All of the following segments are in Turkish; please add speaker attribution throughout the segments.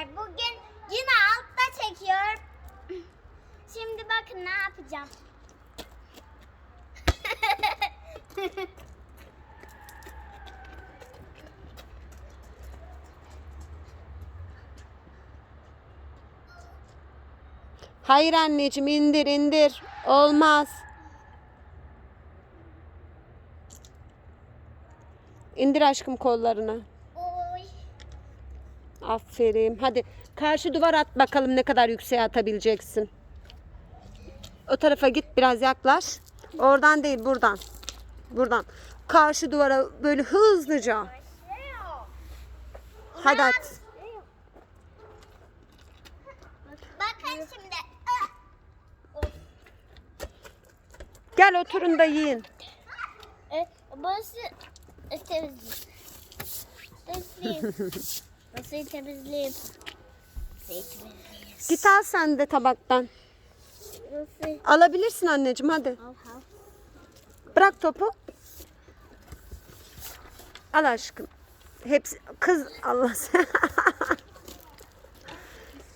Speaker 1: arkadaşlar bugün yine altta çekiyorum. Şimdi bakın ne yapacağım.
Speaker 2: Hayır anneciğim indir indir. Olmaz. İndir aşkım kollarını. Aferin. Hadi karşı duvar at bakalım ne kadar yükseğe atabileceksin. O tarafa git biraz yaklaş. Oradan değil buradan. Buradan. Karşı duvara böyle hızlıca. Hadi at.
Speaker 1: Bakın şimdi.
Speaker 2: Gel oturun da yiyin.
Speaker 1: E, burası e. Temizleyeyim. Nasıl temizleyeyim? Temizleyeyim?
Speaker 2: Git al sen de tabaktan.
Speaker 1: Nasıl?
Speaker 2: Alabilirsin anneciğim hadi.
Speaker 1: Al al.
Speaker 2: Bırak topu. Al aşkım. Hepsi kız Allah sen.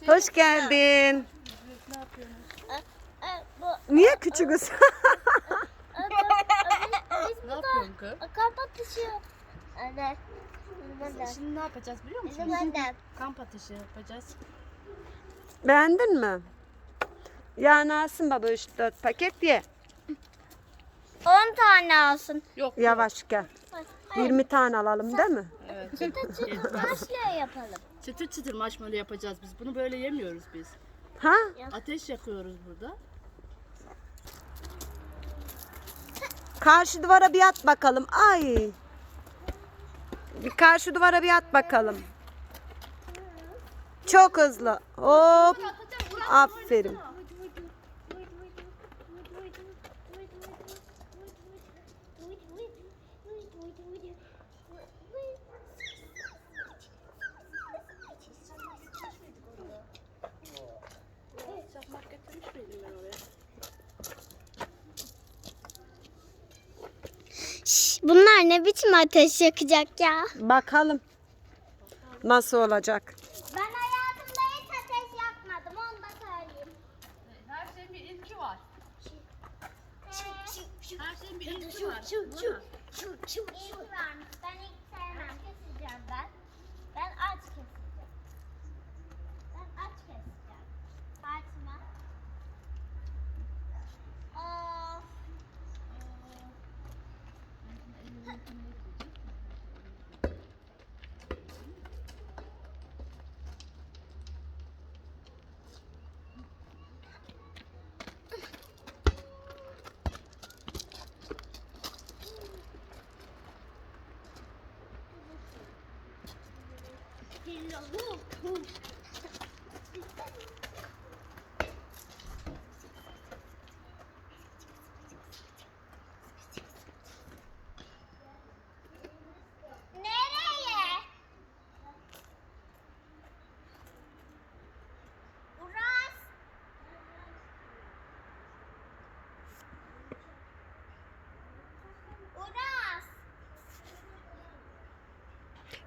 Speaker 2: Hoş geldin.
Speaker 1: E, e,
Speaker 2: Niye küçüğüz?
Speaker 1: e, e,
Speaker 3: Ne yapıyorsun kız?
Speaker 1: e, kamp Benden.
Speaker 3: Şimdi ne yapacağız biliyor musun?
Speaker 1: Benden.
Speaker 3: Kamp ateşi yapacağız.
Speaker 2: Beğendin mi? Yani alsın baba 3-4 paket ye.
Speaker 1: 10 tane alsın.
Speaker 3: Yok.
Speaker 2: Yavaş gel.
Speaker 1: Hayır.
Speaker 2: 20 tane alalım değil mi?
Speaker 3: Evet.
Speaker 1: Taşla yapalım.
Speaker 3: çıtır çıtır marshmallow yapacağız biz. Bunu böyle yemiyoruz biz.
Speaker 2: Ha?
Speaker 3: Ateş yakıyoruz burada.
Speaker 2: Karşı duvara bir at bakalım. Ay. Bir karşı duvara bir at bakalım. Çok hızlı. Hop. Aferin.
Speaker 1: Bunlar ne biçim ateş yakacak ya?
Speaker 2: Bakalım. Nasıl olacak?
Speaker 1: Ben hayatımda hiç ateş yakmadım onu da söyleyeyim.
Speaker 3: Her şeyin bir ilki var. Her şeyin bir ilki var.
Speaker 1: İyi varmış. Ben ilk Nereye?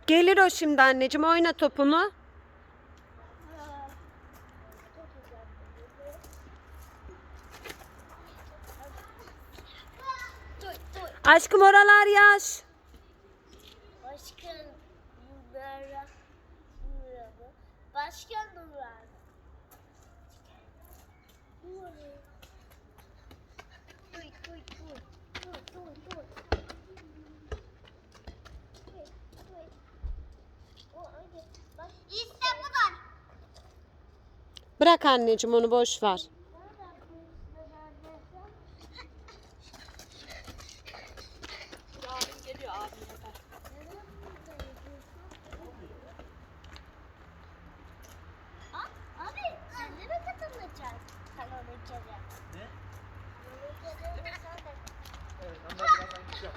Speaker 2: Gelir o şimdi anneciğim. Oyna topunu. Aşkım oralar yaş.
Speaker 1: Başkan Nur'a Dur dur dur dur dur dur İşte bu da.
Speaker 2: Bırak anneciğim onu boş ver.
Speaker 3: Abim geliyor abim yapar.
Speaker 1: Aa, Abi sen de mi katılacaksın? Sen onu kere. Ne?
Speaker 4: Evet ama birazdan gideceğim.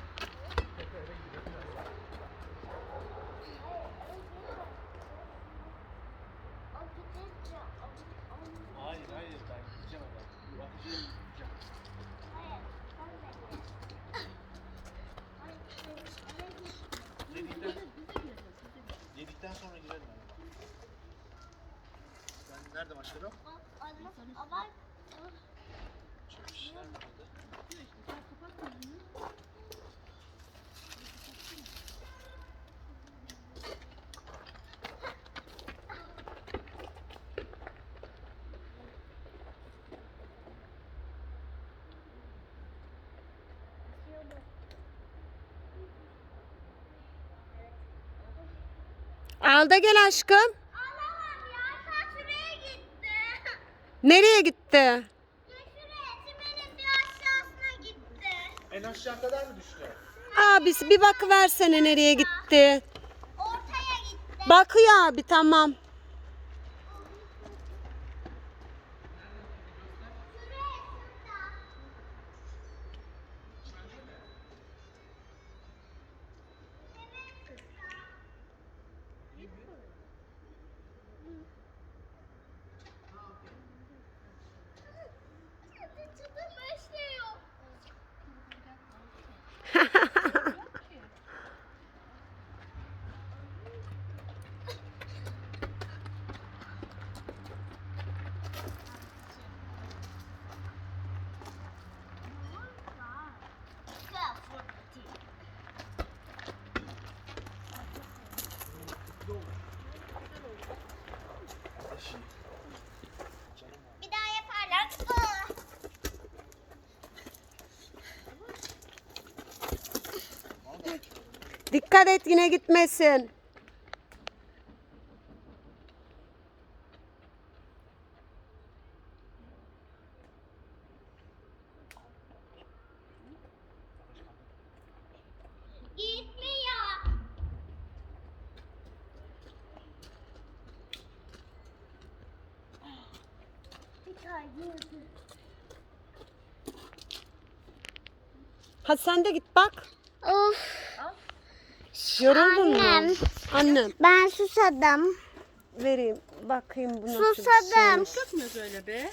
Speaker 4: Eve gidiyorum biraz.
Speaker 1: O gidince
Speaker 4: Hayır hayır ben Nerede?
Speaker 2: Al da gel aşkım.
Speaker 1: Alamam ya. Sen şuraya gitti.
Speaker 2: Nereye gitti?
Speaker 4: En aşağı kadar mı düştü?
Speaker 2: Abisi bir bakıversene nereye gitti.
Speaker 1: Ortaya gitti.
Speaker 2: Bakıyor abi tamam. Dikkat et yine gitmesin. Hadi sen de git bak.
Speaker 1: Of.
Speaker 2: Yoruldun mu?
Speaker 1: Annem.
Speaker 2: Annem.
Speaker 1: Ben susadım.
Speaker 2: Vereyim. Bakayım bu nasıl bir
Speaker 1: Susadım.
Speaker 2: şeymiş.
Speaker 3: Kızmıyoruz öyle be.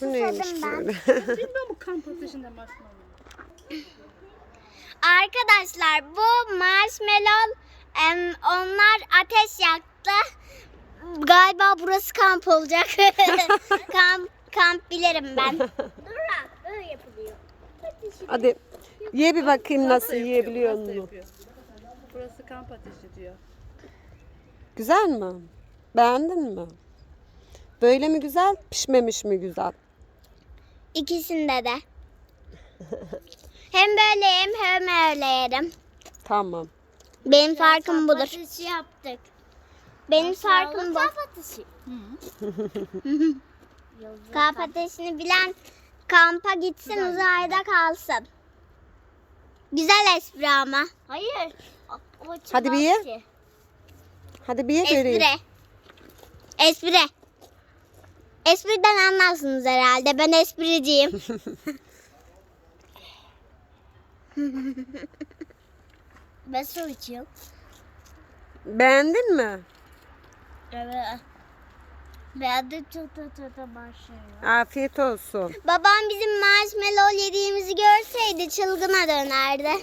Speaker 2: Bu neymiş
Speaker 1: Susadım ben.
Speaker 2: böyle?
Speaker 3: Bilmiyor mu kamp ateşinde marshmallow?
Speaker 1: Arkadaşlar bu marshmallow em, onlar ateş yaktı. Galiba burası kamp olacak. kamp kamp bilirim ben. Dura öyle yapılıyor.
Speaker 2: Hadi ye bir bakayım nasıl
Speaker 3: Pasta
Speaker 2: yiyebiliyor
Speaker 3: yapıyor. Burası kamp ateşi diyor.
Speaker 2: Güzel mi? Beğendin mi? Böyle mi güzel, pişmemiş mi güzel?
Speaker 1: İkisinde de. hem böyle yerim hem öyle yerim.
Speaker 2: Tamam.
Speaker 1: Benim farkım budur. Ateşi yaptık. Benim farkım bu. Kamp ateşi. kamp ateşini bilen kampa gitsin uzayda kalsın. Güzel espri ama. Hayır.
Speaker 2: Hadi bir ye. Hadi bir ye göreyim.
Speaker 1: Espri. Espri. Espriden anlarsınız herhalde. Ben espriciyim. ben su içiyorum.
Speaker 2: Beğendin mi?
Speaker 1: Evet. Beğendim çok da tadı başlıyor.
Speaker 2: Afiyet olsun.
Speaker 1: Babam bizim marshmallow yediğimizi görseydi çılgına dönerdi.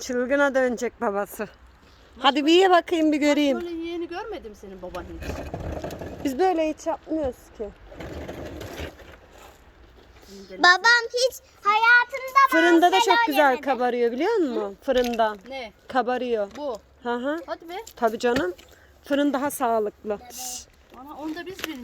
Speaker 2: Çılgına dönecek babası. Hadi bir ye bakayım bir göreyim.
Speaker 3: Böyle yeğeni görmedim senin baban hiç.
Speaker 2: Biz böyle hiç yapmıyoruz ki.
Speaker 1: Babam hiç hayatında
Speaker 2: Fırında da çok
Speaker 1: marshmallow
Speaker 2: güzel
Speaker 1: yemedi.
Speaker 2: kabarıyor biliyor musun? Fırında
Speaker 3: Ne?
Speaker 2: kabarıyor.
Speaker 3: Bu.
Speaker 2: Hı hı.
Speaker 3: Hadi be.
Speaker 2: Tabii canım. Fırın daha sağlıklı.
Speaker 3: Ana onu da biz bilmiyoruz.